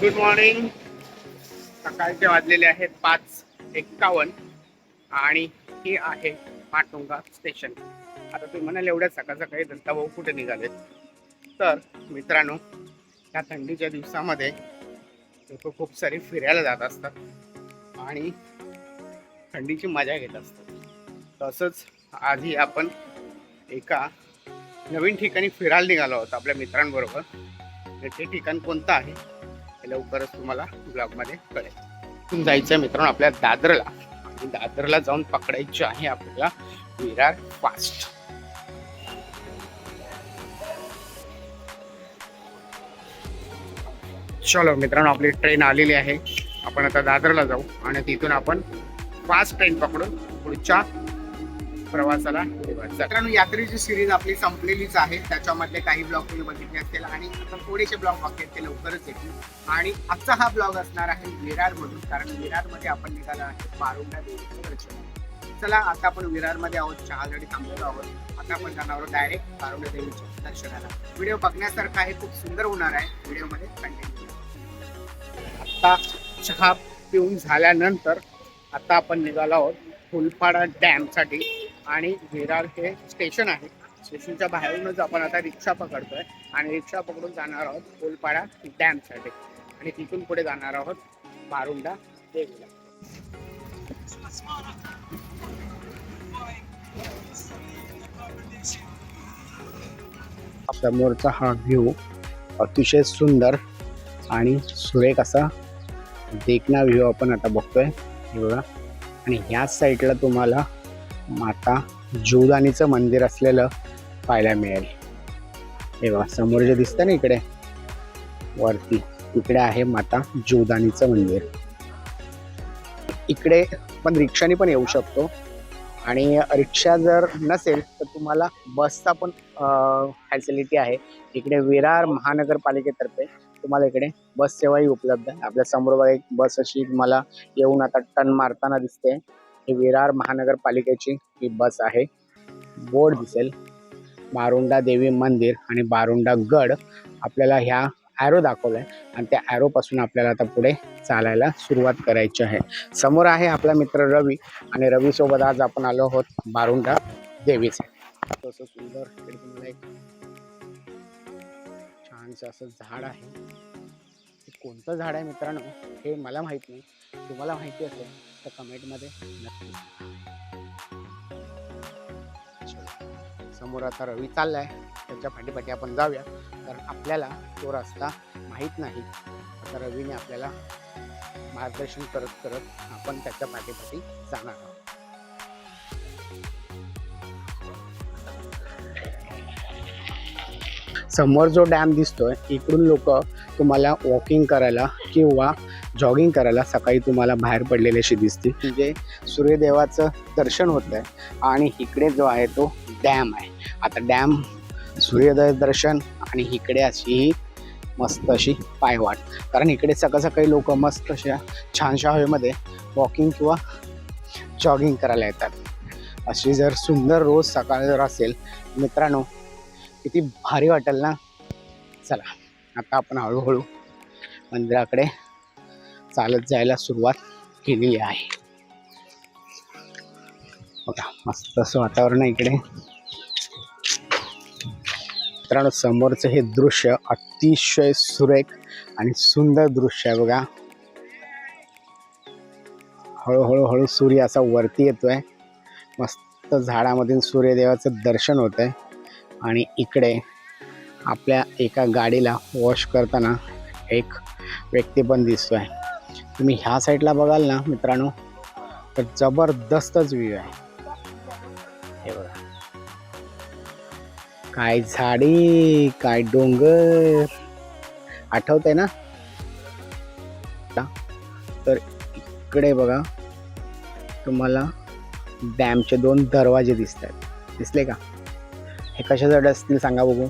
Good morning सकाळचे वाजलेले आहेत पाच एक्कावन्न आणि ही आहे माटुंगा स्टेशन आता तुम्ही म्हणाल एवढ्या सकाळ सकाळी दत्ताभाऊ कुठे निघाले तर मित्रांनो ह्या थंडीच्या दिवसामध्ये लोक खूप सारी फिरायला जात असतात आणि थंडीची मजा घेत असतात. तसंच आधी आपण एका नवीन ठिकाणी फिरायला निघालो आहोत आपल्या मित्रांबरोबर. ते ठिकाण कोणतं आहे? लवकरच तुम्हाला ब्लॉगमध्ये कळेल. तिथून जायचं आहे मित्रांनो आपल्या दादरला. आणि दादरला जाऊन पकडायची आहे आपल्याला विरार फास्ट. चलो मित्रांनो आपली ट्रेन आलेली आहे. आपण आता दादरला जाऊ आणि तिथून आपण फास्ट ट्रेन पकडून पुढच्या प्रवासाला. मित्रांनो यात्रेची सिरीज आपली संपलेलीच आहे. त्याच्यामधले काही ब्लॉग तुम्ही बघितले असतील आणि थोडेसे ब्लॉग बाकी ते लवकरच येतील. आणि आजचा हा ब्लॉग असणार आहे विरार मधून कारण विरारमध्ये आपण निघालो आहे बारुंडा देवीची चला आता आपण विरारमध्ये आहोत चहासाठी थांबलेलो आहोत. आता आपण जाणार आहोत डायरेक्ट बारुंडा देवीच्या दर्शनाला. व्हिडिओ बघण्यासारखा आहे खूप सुंदर होणार आहे. व्हिडिओमध्ये कंटिन्यू आता चहा पिऊन झाल्यानंतर आता आपण निघालो आहोत फुलपाडा डॅमसाठी. आणि विरार हे स्टेशन आहे. स्टेशनच्या बाहेरूनच आपण आता रिक्षा पकडतोय आणि रिक्षा पकडून जाणार आहोत कोलपाडा डॅमसाठी. आणि तिथून पुढे जाणार आहोत मारुंडा देवीला. समोरचा हा व्ह्यू अतिशय सुंदर आणि सुरेख असा देखना व्ह्यू आपण आता बघतोय. बघा. आणि ह्याच साईडला तुम्हाला माता जीवदानीचं मंदिर असलेलं पाहायला मिळेल. हे बघा समोर जे दिसतं ना इकडे वरती इकडे आहे माता जीवदानीचं मंदिर. इकडे पण रिक्षाने पण येऊ शकतो. आणि रिक्षा जर नसेल तर तुम्हाला बसचा पण फॅसिलिटी आहे. इकडे विरार महानगरपालिकेतर्फे तुम्हाला इकडे बस सेवाही उपलब्ध आहे. आपल्यासमोर बघा एक बस अशी तुम्हाला येऊन आता टन मारताना दिसते. ही विरार महानगरपालिकेची ही बस आहे. बोर्ड दिसेल. बारुंडा देवी मंदिर आणि बारुंडा गड आपल्याला ह्या ॲरो दाखवलाय आणि त्या ॲरोपासून आपल्याला आता पुढे चालायला सुरुवात करायची आहे. समोर आहे आपला मित्र रवी आणि रवीसोबत आज आपण आलो आहोत बारुंडा देवीचे. तसं सुंदर तुम्हाला एक छानसं असं झाड आहे. कोणतं झाड आहे मित्रांनो? हे मला माहीत नाही. तुम्हाला माहिती असेल. तर कमेंटमध्ये नक्की. समोर आता रवी चाललाय. त्याच्या पाठीपाठी आपण जाऊया. कारण आपल्याला तो रस्ता माहीत नाही. आता रवीने आपल्याला मार्गदर्शन करत करत आपण त्याच्या पाठीपाठी जाणार आहोत. समोर जो डॅम दिसतोय इकडून लोक तुम्हाला वॉकिंग करायला किंवा जॉगिंग करायला सकाळी तुम्हाला बाहेर पडलेले असे दिसतील. म्हणजे सूर्यदेवाचं दर्शन होत आहे आणि इकडे जो आहे तो डॅम आहे. आता डॅम सूर्योदय दर्शन आणि इकडे अशी मस्त अशी पायवाट. कारण इकडे सकाळ सकाळी लोक मस्त अशा छानशा हवेमध्ये वॉकिंग किंवा जॉगिंग करायला येतात. अशी जर सुंदर रोज सकाळ जर असेल मित्रांनो किती भारी वाटेल ना? चला आता आपण हळूहळू मंदिराकडे चालत जायला सुरुवात केलेली आहे. बघा मस्त असं वातावरण आहे इकडे. मित्रांनो समोरचं हे दृश्य अतिशय सुरेख आणि सुंदर दृश्य आहे बघा. हळूहळू हळू सूर्य असा वरती येतोय. मस्त झाडामधून सूर्यदेवाचं दर्शन होत आहे आणि इकडे आपल्या एका गाडीला वॉश करताना एक व्यक्ती पण दिसतोय. तुम्ही ह्या साईडला बघाल ना मित्रांनो तर जबरदस्तच व्ह्यू आहे. हे बघा. काय झाडी काय डोंगर. आठवतंय ना? तर इकडे बघा तुम्हाला डॅमचे दोन दरवाजे दिसत आहेत दिसले का? हे कशासाठी असतील सांगा बघू.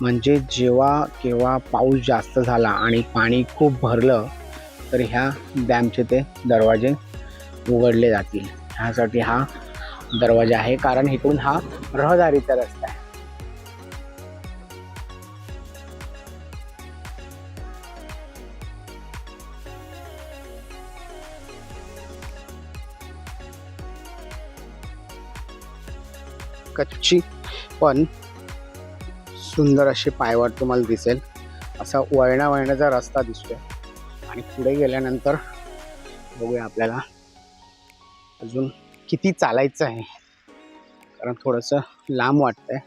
म्हणजे जेव्हा केव्हा पाऊस जास्त झाला आणि पाणी खूप भरलं तर ह्या डॅमचे ते दरवाजे उघडले जातील. ह्यासाठी हा दरवाजा आहे. कारण इकडून हा रहदारीचा रस्ता आहे. कच्ची पण सुंदर अशी पायवाट तुम्हाला दिसेल. असा वळणा वळणाचा रस्ता दिसतोय. आणि पुढे गेल्यानंतर बघूया आपल्याला अजून किती चालायचं आहे. कारण थोडंसं लांब वाटतंय.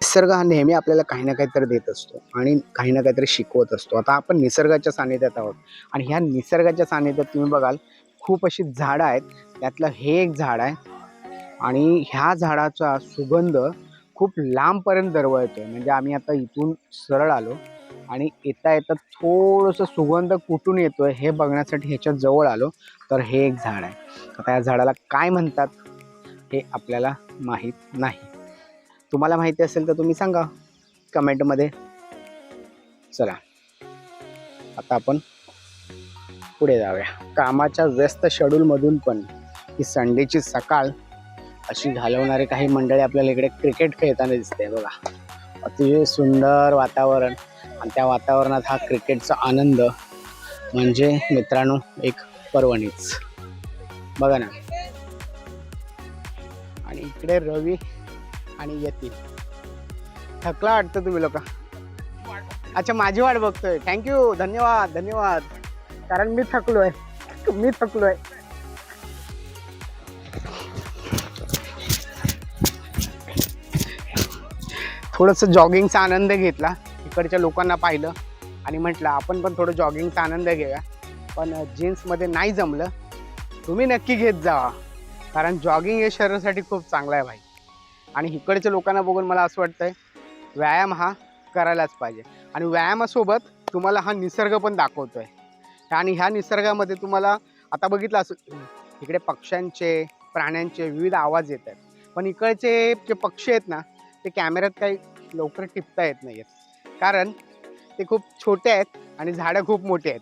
निसर्ग हा नेहमी आपल्याला काही ना काहीतरी देत असतो आणि काही ना काहीतरी शिकवत असतो. आता आपण निसर्गाच्या सानिध्यात आहोत. आणि ह्या निसर्गाच्या सानिध्यात तुम्ही बघाल खूप अशी झाडं आहेत. त्यातलं हे एक झाड आहे. आणि ह्या झाडाचा सुगंध खूप लांबपर्यंत दरवळतोय. म्हणजे आम्ही आता इथून सरळ आलो. आणि येता येता थोडंसं सुगंध कुठून येतोय हे बघण्यासाठी ह्याच्या जवळ आलो तर हे एक झाड आहे. आता या झाडाला काय म्हणतात हे आपल्याला माहीत नाही. तुम्हाला माहिती असेल तर तुम्ही सांगा कमेंटमध्ये चला आता आपण पुढे जाऊया. कामाच्या व्यस्त शेड्यूलमधून पण ही संडेची सकाळ अशी घालवणारे काही मंडळी आपल्याला इकडे क्रिकेट खेळताना दिसते बघा. अतिशय सुंदर वातावरण. आणि त्या वातावरणात हा क्रिकेटचा आनंद म्हणजे मित्रांनो एक पर्वणीच. बघा ना. आणि इकडे रवी आणि यती थकला वाटतं तुम्ही लोक? अच्छा माझी वाट बघतोय. थँक्यू धन्यवाद धन्यवाद. कारण मी थकलोय. मी थकलोय. थोडंसं जॉगिंगचा आनंद घेतला. इकडच्या लोकांना पाहिलं आणि म्हटलं आपण पण थोडं जॉगिंगचा आनंद घेऊया. पण जीन्समध्ये नाही जमलं. तुम्ही नक्की घेत जावा कारण जॉगिंग हे शरीरासाठी खूप चांगलं आहे भाई. आणि इकडच्या लोकांना बघून मला असं वाटतं आहे व्यायाम हा करायलाच पाहिजे. आणि व्यायामासोबत तुम्हाला हा निसर्ग पण दाखवतो आहे आणि ह्या निसर्गामध्ये तुम्हाला आता बघितलं असं इकडे पक्ष्यांचे प्राण्यांचे विविध आवाज येत आहेत. पण इकडचे जे पक्षी आहेत ना ते कॅमेऱ्यात काही लवकर टिपता येत नाही आहेत कारण ते खूप छोटे आहेत आणि झाडं खूप मोठी आहेत.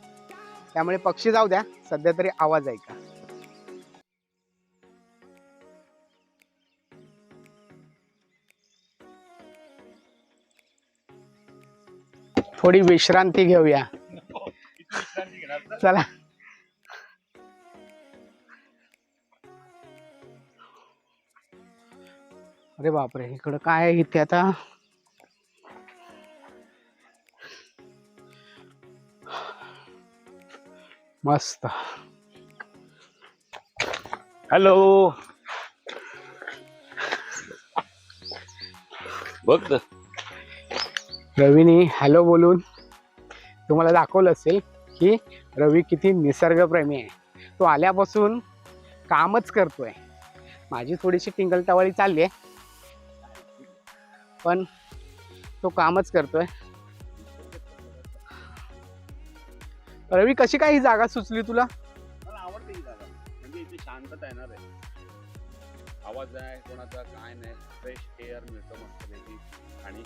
त्यामुळे पक्षी जाऊ द्या सध्या तरी आवाज ऐका. थोडी विश्रांती घेऊया. चला. अरे बापरे इकडं काय आहे इथे आता? मस्त. हॅलो. बघ. रवीने हॅलो बोलून तुम्हाला दाखवलं असेल की रवी किती निसर्गप्रेमी आहे. तो आल्यापासून कामच करतोय. माझी थोडीशी टिंगलटवाळी चालली आहे. पण तो कामच करतोय. रवी कशी काय ही जागा सुचली तुला? मला आवडते ही जागा. म्हणजे इथे शांतता येणार आहे. आवाज आहे कोणाचा काय नाही. फ्रेश एअर मिळतं मस्तपैकी आणि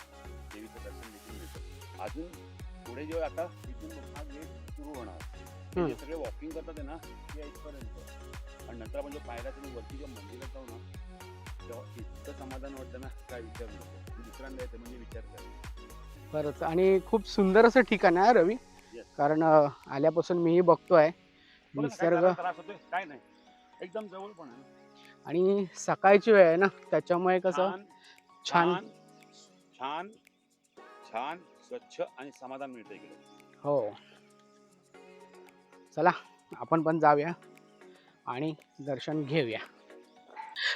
देवीचं दर्शन देखील मिळतं. अजून पुढे जेव्हा आता इथून हा गेट सुरू होणार. जे सगळे वॉकिंग करतात आहे ना ते इथपर्यंत. आणि नंतर आपण जो पायऱ्या तुम्ही वरती जेव्हा मंदिरात जाऊ ना तेव्हा इतकं समाधान वाटतं ना काय विचार नको. दुसऱ्यांदा येते म्हणजे विचार कर खरंच. आणि खूप सुंदर असं ठिकाण आहे हा रवी. कारण आल्यापासून मीही बघतोय. निसर्ग काय नाही. एकदम जवळ पण. आणि सकाळची वेळ आहे ना? त्याच्यामुळे कसं? छान. छान छान स्वच्छ आणि समाधान मिळतं हो. चला आपण पण जाऊया आणि दर्शन घेऊया.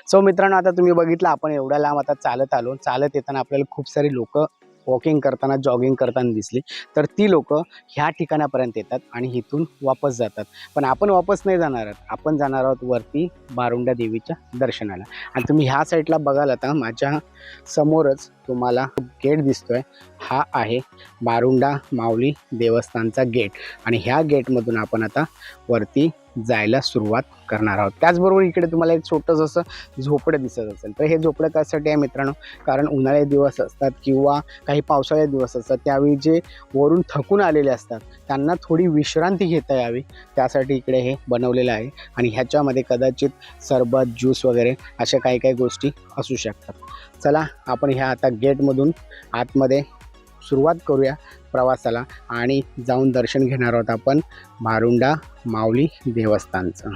सो मित्रांनो आता तुम्ही बघितलं आपण एवढ्या लांब आता चालत आलो. चालत येताना आपल्याला खूप सारी लोक वॉकिंग करताना जॉगिंग करताना दिसली तर ती लोक ह्या ठिकाणापर्यंत येतात आणि इथून वापस जातात. पण आपण वापस नाही जाणार आहोत. आपण जाणार आहोत वरती बारुंडा देवीच्या दर्शनाला. आणि तुम्ही ह्या साईडला बघाल आता माझ्या समोरच तुम्हाला गेट दिसतोय. हा आहे बारुंडा माऊली देवस्थानचा गेट. आणि ह्या गेटमधून आपण आता वरती जायला सुरुवात करणार आहोत. त्याचबरोबर इकडे तुम्हाला एक छोटंसं असं झोपडं दिसत असेल. तर हे झोपडं त्यासाठी आहे मित्रांनो? कारण उन्हाळे दिवस असतात किंवा काही पावसाळ्यात दिवस असतात त्यावेळी जे वरून थकून आलेले असतात त्यांना थोडी विश्रांती घेता यावी. त्यासाठी इकडे हे बनवलेलं आहे आणि ह्याच्यामध्ये कदाचित सरबत ज्यूस वगैरे अशा काही काही गोष्टी असू शकतात. चला आपण ह्या आता गेटमधून आतमध्ये सुरुवात करूया. प्रवासाला आणि जाऊन दर्शन घेणार आहोत आपण मारुंडा माऊली देवस्थानचं.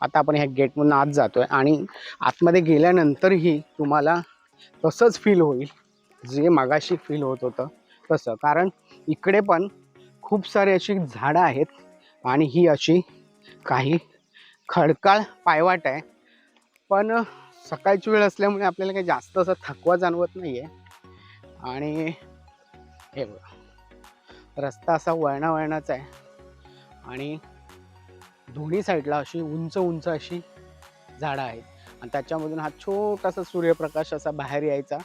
आता आपण ह्या गेटमधून आत जातोय आणि आतमध्ये गेल्यानंतरही तुम्हाला तसंच फील होईल. जे मागाशी फील होत होतं तसं. कारण इकडे पण खूप सारी अशी झाडं आहेत आणि ही अशी काही खडकाळ पायवाट आहे. पण सकाळची वेळ असल्यामुळे आपल्याला काही जास्त असं थकवा जाणवत नाही आहे आणि हे बघा. रस्ता असा वळणा वळणाचा आहे. आणि दोन्ही साईडला अशी उंच उंच अशी झाडं आहेत. आणि त्याच्यामधून हा छोटासा सूर्यप्रकाश असा बाहेर यायचा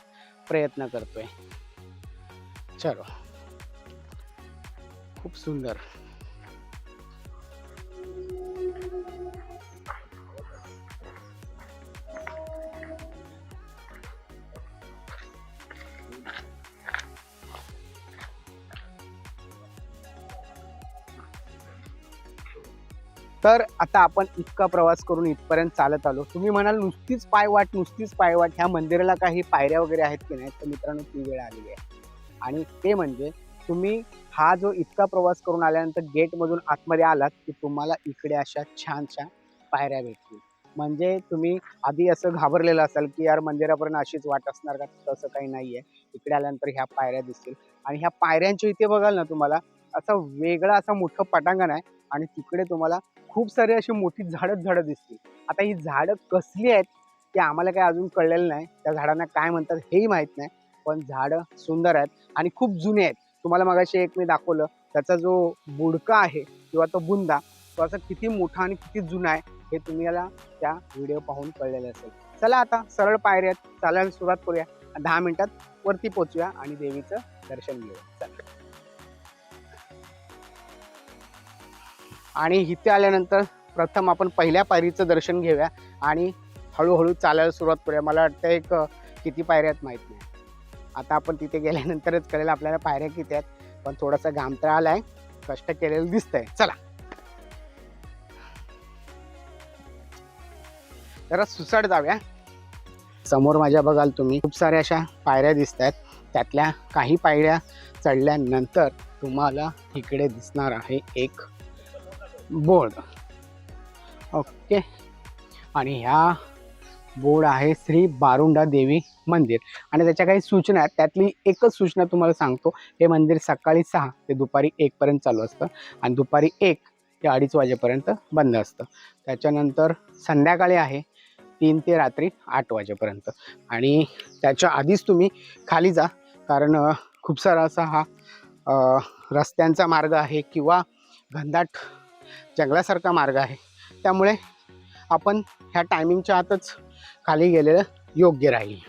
प्रयत्न करतोय. चलो. खूप सुंदर. तर आता आपण इतका प्रवास करून इथपर्यंत चालत आलो. तुम्ही म्हणाल नुसतीच पायवाट नुसतीच पायवाट. ह्या मंदिराला काही पायऱ्या वगैरे आहेत की नाही तर मित्रांनो ती वेळ आलेली आहे. आणि ते म्हणजे तुम्ही हा जो इतका प्रवास करून आल्यानंतर गेटमधून आतमध्ये आलात की तुम्हाला इकडे अशा छानशा पायऱ्या भेटतील. म्हणजे तुम्ही आधी असं घाबरलेलं असाल की यार मंदिरापर्यंत अशीच वाट असणार का? तसं काही नाही आहे इकडे आल्यानंतर ह्या पायऱ्या दिसतील. आणि ह्या पायऱ्यांच्या इथे बघाल ना तुम्हाला असं वेगळं असं मोठं पटांगण आहे आणि तिकडे तुम्हाला खूप सारी अशी मोठी झाडं झाडं दिसतील. आता ही झाडं कसली आहेत ते आम्हाला काही अजून कळलेलं नाही. त्या झाडांना काय म्हणतात हेही माहीत नाही. पण झाडं सुंदर आहेत आणि खूप जुने आहेत. तुम्हाला मगाशी एक मी दाखवलं. त्याचा जो बुडका आहे किंवा तो बुंदा तो असा किती मोठा आणि किती जुना आहे हे तुम्हाला त्या व्हिडिओ पाहून कळलेलं असेल. चला आता सरळ पायऱ्यात चालायला सुरुवात करूया. दहा मिनिटात वरती पोचूया आणि देवीचं दर्शन घेऊया. चला. आणि इथे आल्यानंतर प्रथम आपण पहिल्या पायरीचं दर्शन घेऊया. आणि हळूहळू चालायला सुरुवात करूया. मला वाटतं एक किती पायऱ्या आहेत माहीत नाही. आता आपण तिथे गेल्यानंतरच कळेल आपल्याला पायऱ्या किती आहेत. पण थोडासा घामतळा आहे कष्ट केलेलं दिसतंय. चला. जरा सुसाट जाऊया. समोर माझ्या बघाल तुम्ही. खूप साऱ्या अशा पायऱ्या दिसत आहेत त्यातल्या काही पायऱ्या चढल्यानंतर तुम्हाला इकडे दिसणार आहे एक बोर्ड. ओके. आणि ह्या बोर्ड आहे श्री बारुंडा देवी मंदिर. आणि त्याच्या काही सूचना आहेत. त्यातली एकच सूचना तुम्हाला सांगतो. हे मंदिर सकाळी सहा ते दुपारी एकपर्यंत चालू असतं. आणि दुपारी एक ते अडीच वाजेपर्यंत बंद असतं. त्याच्यानंतर संध्याकाळी आहे तीन ते रात्री आठ वाजेपर्यंत. आणि त्याच्या आधीच तुम्ही खाली जा. कारण खूप सारा असा हा रस्त्यांचा मार्ग आहे किंवा घनदाट जंगलासारखा मार्ग आहे. त्यामुळे आपण ह्या टायमिंगच्या आतच खाली गेलेलं योग्य राहील.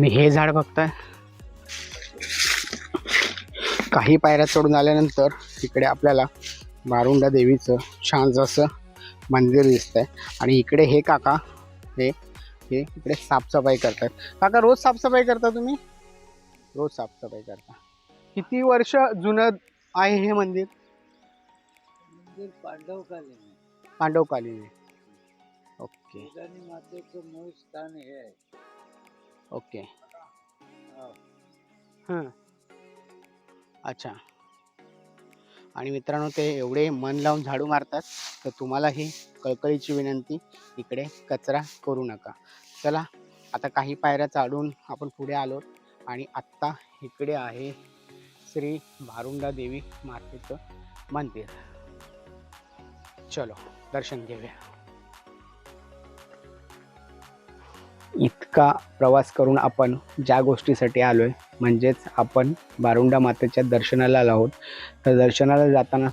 आणि हे झाड बघताय. काही पायऱ्या चढून आल्यानंतर इकडे आपल्याला बारुंडा देवीचं छान असं मंदिर दिसतंय. आणि इकडे हे काका हे हे इकडे साफसफाई करतात काका रोज साफसफाई करता तुम्ही? रोज साफसफाई करता. किती वर्ष जुनं आहे हे मंदिर? मंदिर पांडवकालीन. पांडवकालीन ओके. स्थान हे आहे. ओके. हा. हां. अच्छा. आणि मित्रांनो ते एवढे मन लावून झाडू मारतात तर तुम्हालाही कळकळीची विनंती इकडे कचरा करू नका. चला आता काही पायऱ्या चालून आपण पुढे आलो आणि आत्ता इकडे आहे श्री भारुंडा देवी मातेचं मंदिर. चलो दर्शन घेऊया. इतका प्रवास करून आपण ज्या गोष्टीसाठी आलो आहे म्हणजेच आपण बारुंडा मातेच्या दर्शनाला आलो आहोत. तर दर्शनाला जाताना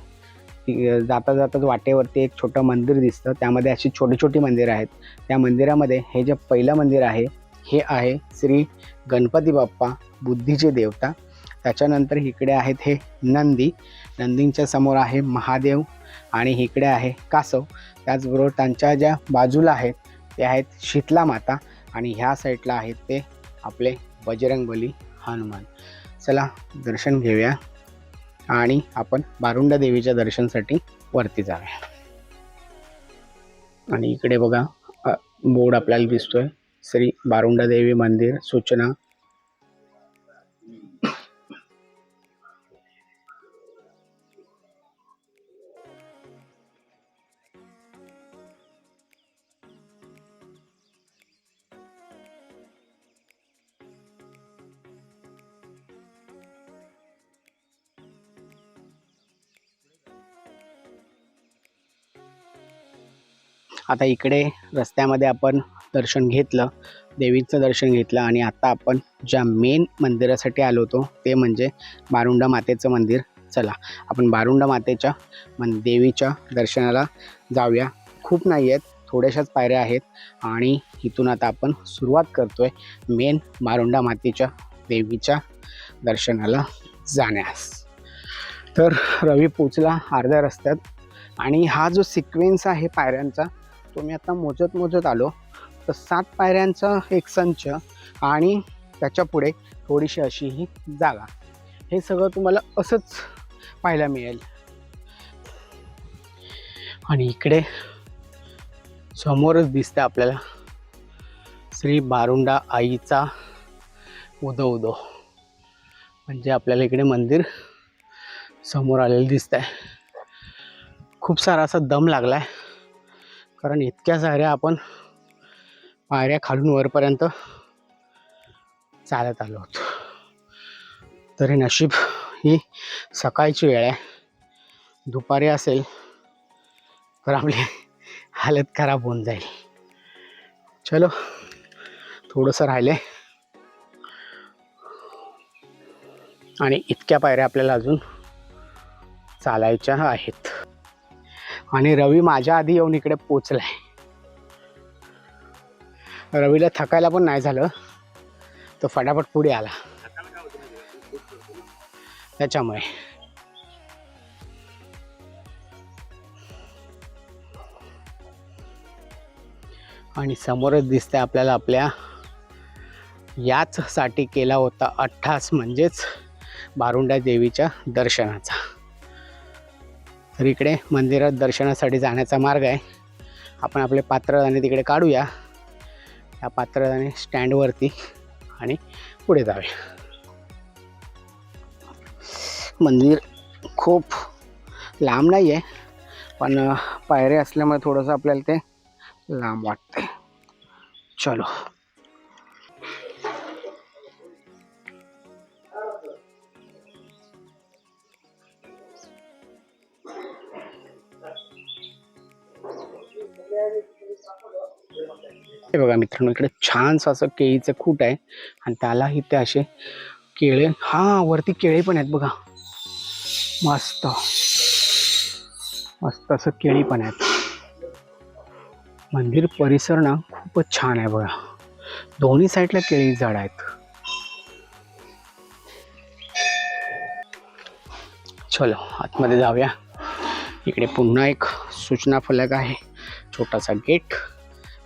जाता जाताच वाटेवरती एक छोटं मंदिर दिसतं. त्यामध्ये अशी छोटी छोटी मंदिरं आहेत. त्या मंदिरामध्ये हे जे पहिलं मंदिर आहे हे आहे श्री गणपती बाप्पा बुद्धीचे देवता. त्याच्यानंतर इकडे आहेत हे नंदी. नंदींच्या समोर आहे महादेव आणि इकडे आहे कासव. त्याचबरोबर त्यांच्या ज्या बाजूला आहेत ते आहेत शीतला माता. आणि ह्या साईडला आहेत ते आपले बजरंगबली हनुमान. चला दर्शन घेऊया आणि आपण बारुंडा देवीच्या दर्शनासाठी वरती जाऊया. आणि इकडे बघा बोर्ड आपल्याला दिसतोय. श्री बारुंडा देवी मंदिर सूचना आता इकडे रस्त्यामध्ये आपण दर्शन घेतलं देवीचं दर्शन घेतलं आणि आता आपण ज्या मेन मंदिरासाठी आलो होतो ते म्हणजे बारुंडा मातेचं मंदिर. चला आपण बारुंडा मातेच्या मन देवीच्या दर्शनाला जाऊया. खूप नाही आहेत थोड्याशाच पायऱ्या आहेत आणि इथून आता आपण सुरुवात करतोय मेन बारुंडा मातेच्या देवीच्या दर्शनाला जाण्यास. तर रवी पोचला अर्ध्या रस्त्यात आणि हा जो सिक्वेन्स आहे पायऱ्यांचा तो मी आता मोजत मोजत आलो. तर सात पायऱ्यांचा एक संच आणि त्याच्या पुढे थोडीशी अशी ही जागा. हे सगळं तुम्हाला असंच पाहायला मिळेल. आणि इकडे समोरच दिसतं आपल्याला श्री बारुंडा आईचा उदो उदो. म्हणजे आपल्याला इकडे मंदिर समोर आलेलं दिसत आहे खूप सारा असा दम लागला आहे कारण इतक्या साऱ्या आपण पायऱ्या खालून वरपर्यंत चालत आलो होतो. तरी नशीब ही सकाळची वेळ आहे. दुपारी असेल तर आपली हालत खराब होऊन जाईल. चलो थोडंसं राहिले. आणि इतक्या पायऱ्या आपल्याला अजून चालायच्या आहेत. आणि रवी माझ्या आधी येऊन इकडे पोचलाय. रवीला थकायला पण नाही झालं. तो फटाफट पुढे आला. त्याच्यामुळे. आणि समोरच दिसतंय आपल्याला आपल्या याच साठी केला होता अठ्ठास म्हणजेच बारुंडा देवीच्या दर्शनाचा. तर इकडे मंदिरात दर्शनासाठी जाण्याचा मार्ग आहे. आपण आपले पात्रदाणे तिकडे काढूया. या पात्रदाणे स्टँडवरती आणि पुढे जाऊया. मंदिर खूप लांब नाही आहे पण अ, पायऱ्या असल्यामुळे थोडंसं आपल्याला ते लांब वाटते चलो. हे बघा मित्रांनो इकडे छानसं असं केळीचं खूट आहे. आणि त्याला इथे असे केळे हा वरती केळे पण आहेत बघा. मस्त. मस्त असं केळी पण आहेत. मंदिर परिसर ना खूपच छान आहे बघा. दोन्ही साईडला केळी झाड आहेत. चलो आतमध्ये जाऊया. इकडे पुन्हा एक सूचना फलक आहे. छोटासा गेट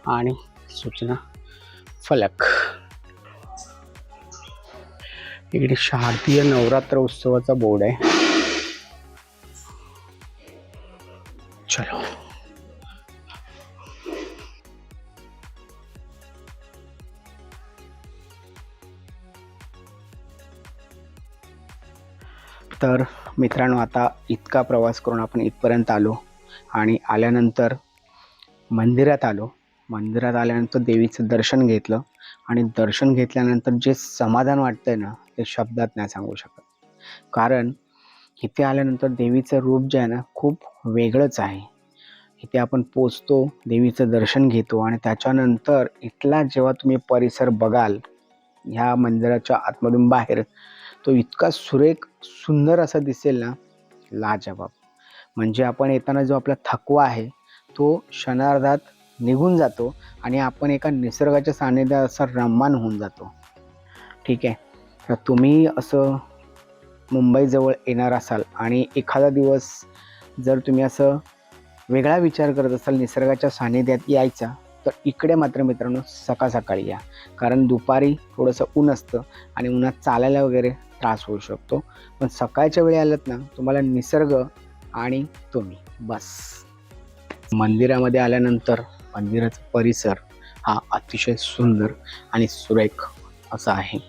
आणि सूचना. फलक. इकडे शारदीय नवरात्र उत्सवाचा बोर्ड आहे. चलो. तर मित्रांनो आता इतका प्रवास करून आपण इथपर्यंत आलो आणि आल्यानंतर मंदिरात आलो. मंदिरात आल्यानंतर देवीचं दर्शन घेतलं आणि दर्शन घेतल्यानंतर जे समाधान वाटतंय ना ते शब्दात नाही सांगू शकत. कारण इथे आल्यानंतर देवीचं रूप जे आहे ना खूप वेगळंच आहे. इथे आपण पोचतो देवीचं दर्शन घेतो आणि त्याच्यानंतर इथला जेव्हा तुम्ही परिसर बघाल ह्या मंदिराच्या आतमधून बाहेर तो इतका सुरेख सुंदर असा दिसेल ना लाजबाब. म्हणजे आपण येताना जो आपला थकवा आहे तो क्षणार्धात निघून जातो आणि आपण एका निसर्गाच्या सानिध्यात असं रममान होऊन जातो. ठीक आहे? तर तुम्ही असं मुंबईजवळ येणार असाल आणि एखादा दिवस जर तुम्ही असं वेगळा विचार करत असाल निसर्गाच्या सानिध्यात यायचा तर इकडे मात्र मित्रांनो सकाळ सकाळी या. कारण दुपारी थोडंसं ऊन असतं आणि उन्हात चालायला वगैरे त्रास होऊ शकतो. पण सकाळच्या वेळी आलात ना तुम्हाला निसर्ग आणि तुम्ही. बस. मंदिरामध्ये आल्यानंतर मंदिराचा परिसर हा अतिशय सुंदर आणि सुरेख असा आहे.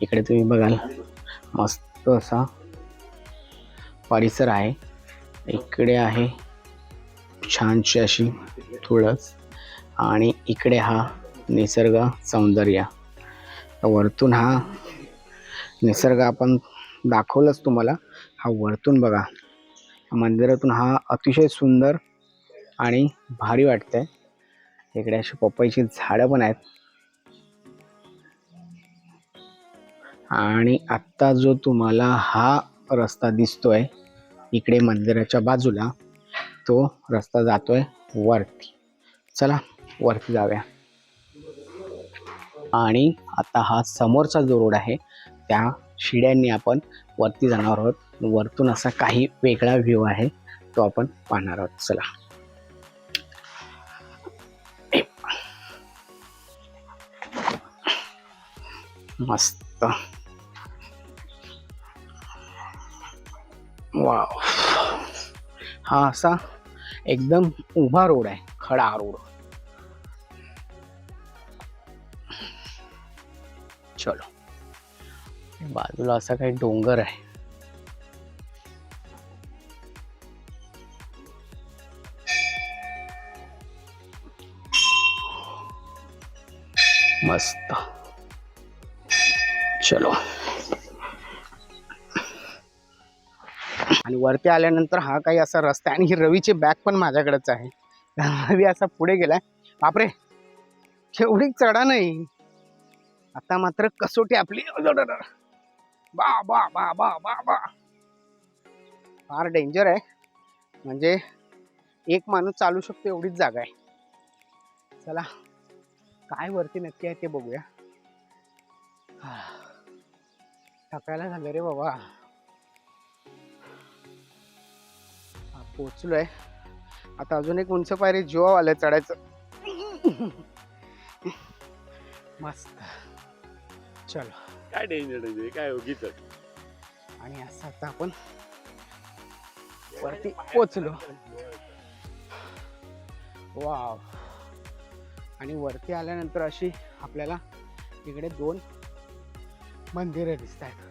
इकडे तुम्ही बघाल मस्त असा परिसर आहे. इकडे आहे छानशी अशी तुळस आणि इकडे हा निसर्ग सौंदर्य. वरतून हा निसर्ग आपण दाखवलंच तुम्हाला. हा वरतून बघा. मंदिरातून हा अतिशय सुंदर आणि भारी वाटतंय. इकडे अशी पपईची झाडं पण आहेत. आणि आत्ता जो तुम्हाला हा रस्ता दिसतोय इकडे मंदिराच्या बाजूला तो रस्ता जातोय वरती. चला वरती जाऊया. आणि आता हा समोरचा जो रोड आहे त्या शिड्यांनी आपण वरती जाणार आहोत. वरतून असा काही वेगळा व्ह्यू आहे तो आपण पाहणार आहोत. चला. मस्त वाव हा असा एकदम उभा रोड आहे खडा रोड चलो बाजूला असा काही डोंगर आहे मस्त चलो. आणि वरती आल्यानंतर हा काही असा रस्ता आहे आणि ही रवीची बॅग पण माझ्याकडेच आहे. रवी असा पुढे गेलाय. बापरे एवढी चढा नाही. आता मात्र कसोटी आपली. बा बा बा बा बा बा फार डेंजर आहे. म्हणजे एक माणूस चालू शकतो एवढीच जागा आहे. चला काय वरती नक्की आहे ते बघूया. थकायला झालं रे बाबा. पोचलोय. आता अजून एक उंच पायरी जीवा आलंय चढायचं. मस्त. चलो. काय डेंजर डेंजर काय उगीच आणि असं आता आपण वरती पोचलो. वाव. आणि वरती आल्यानंतर अशी आपल्याला इकडे दोन मंदिरं दिसत आहेत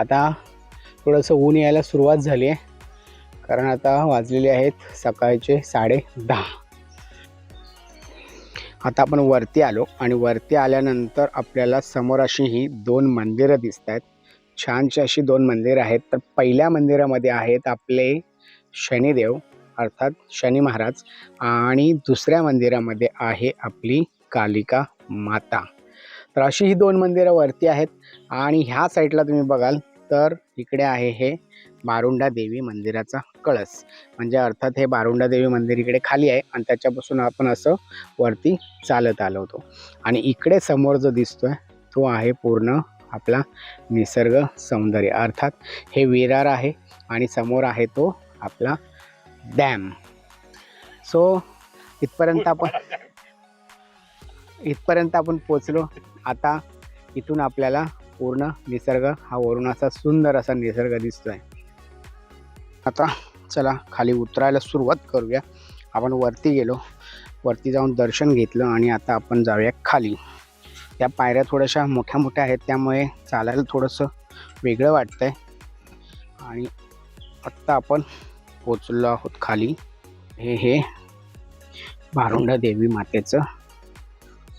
आता थोडंसं ऊन यायला सुरुवात झाली आहे. कारण आता वाजलेले आहेत सकाळचे साडे दहा. आता आपण वरती आलो आणि वरती आल्यानंतर आपल्याला समोर अशी ही दोन मंदिरं दिसत आहेत छानशी अशी दोन मंदिरं आहेत. तर पहिल्या मंदिरामध्ये आहेत आपले शनिदेव अर्थात शनी महाराज. आणि दुसऱ्या मंदिरामध्ये आहे आपली कालिका माता. तर अशी ही दोन मंदिरं वरती आहेत. आणि ह्या साईडला तुम्ही बघाल तर इकडे आहे हे बारुंडा देवी मंदिराचा कळस. म्हणजे अर्थात हे बारुंडा देवी मंदिर इकडे खाली आहे आणि त्याच्यापासून आपण असं वरती चालत आलो होतो. आणि इकडे समोर जो दिसतोय तो आहे पूर्ण आपला निसर्ग सौंदर्य. अर्थात हे विरार आहे आणि समोर आहे तो आपला डॅम. सो इथपर्यंत आपण इथपर्यंत आपण पोचलो. आता इथून आपल्याला पूर्ण निसर्ग हा वरून असा सुंदर असा निसर्ग दिसतोय. आता चला खाली उतरायला सुरुवात करूया. आपण वरती गेलो. वरती जाऊन दर्शन घेतलं आणि आता आपण जाऊया खाली. त्या पायऱ्या थोड्याशा मोठ्या मोठ्या आहेत त्यामुळे चालायला थोडंसं वेगळं वाटतं आहे आणि आत्ता आपण पोचलो आहोत खाली. हे हे भारुंडा देवी मातेचं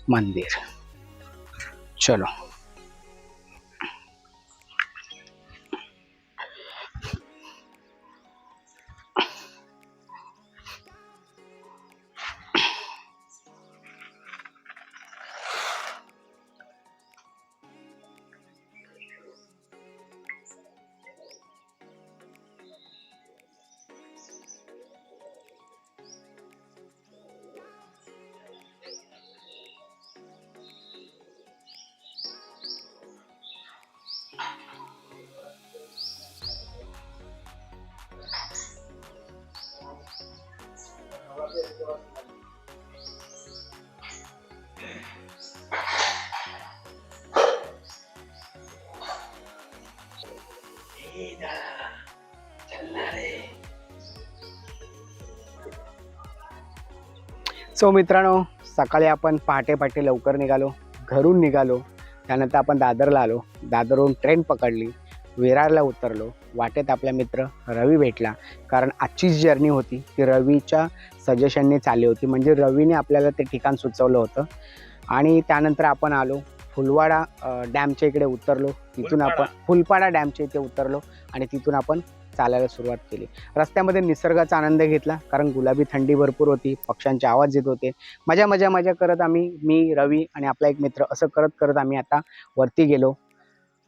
मंदिर. चलो. नाही सो मित्रांनो सकाळी आपण पहाटे पहाटे लवकर निघालो घरून निघालो त्यानंतर आपण दादरला आलो. दादरहून ट्रेन पकडली विरारला उतरलो. वाटेत आपला मित्र रवी भेटला कारण आजची जी जर्नी होती. ती रवीच्या सजेशनने चालली होती. म्हणजे रवीने आपल्याला ते ठिकाण सुचवलं होतं. आणि त्यानंतर आपण आलो फुलवाडा डॅमच्या इकडे उतरलो. तिथून आपण फुलपाडा डॅमच्या इथे उतरलो आणि तिथून आपण चालायला सुरुवात केली. रस्त्यामध्ये निसर्गाचा आनंद घेतला कारण गुलाबी थंडी भरपूर होती पक्ष्यांचे आवाज येत होते. मजा मजा मजा करत आम्ही मी रवी आणि आपला एक मित्र असं करत करत आम्ही आता वरती गेलो.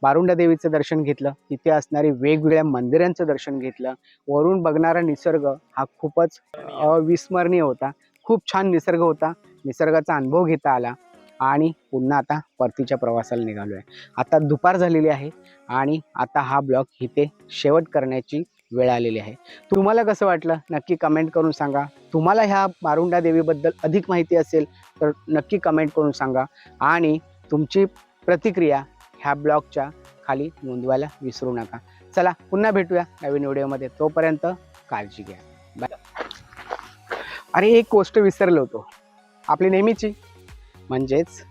बारुंडा देवीचं दर्शन घेतलं. तिथे असणारी वेगवेगळ्या मंदिरांचं दर्शन घेतलं. वरून बघणारा निसर्ग हा खूपच अविस्मरणीय होता. खूप छान निसर्ग होता. निसर्गाचा अनुभव घेता आला. आणि पुन्हा आता परतीच्या प्रवासाला निघालो आहे आता दुपार झालेली आहे आणि आता हा ब्लॉग इथे शेवट करण्याची वेळ आलेली आहे. तुम्हाला कसं वाटलं? नक्की कमेंट करून सांगा. तुम्हाला ह्या मारुंडा देवीबद्दल अधिक माहिती असेल तर नक्की कमेंट करून सांगा. आणि तुमची प्रतिक्रिया ह्या ब्लॉगच्या खाली नोंदवायला विसरू नका. चला पुन्हा भेटूया नवीन व्हिडिओमध्ये. तोपर्यंत काळजी घ्या. बाय अरे एक गोष्ट विसरलो होतो. आपली नेहमीची म्हणजेच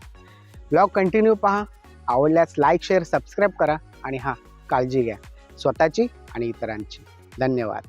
ब्लॉग कंटिन्यू पहा. आवडल्यास लाईक शेअर सबस्क्राईब करा आणि हां काळजी घ्या. स्वतःची आणि इतरांची. धन्यवाद.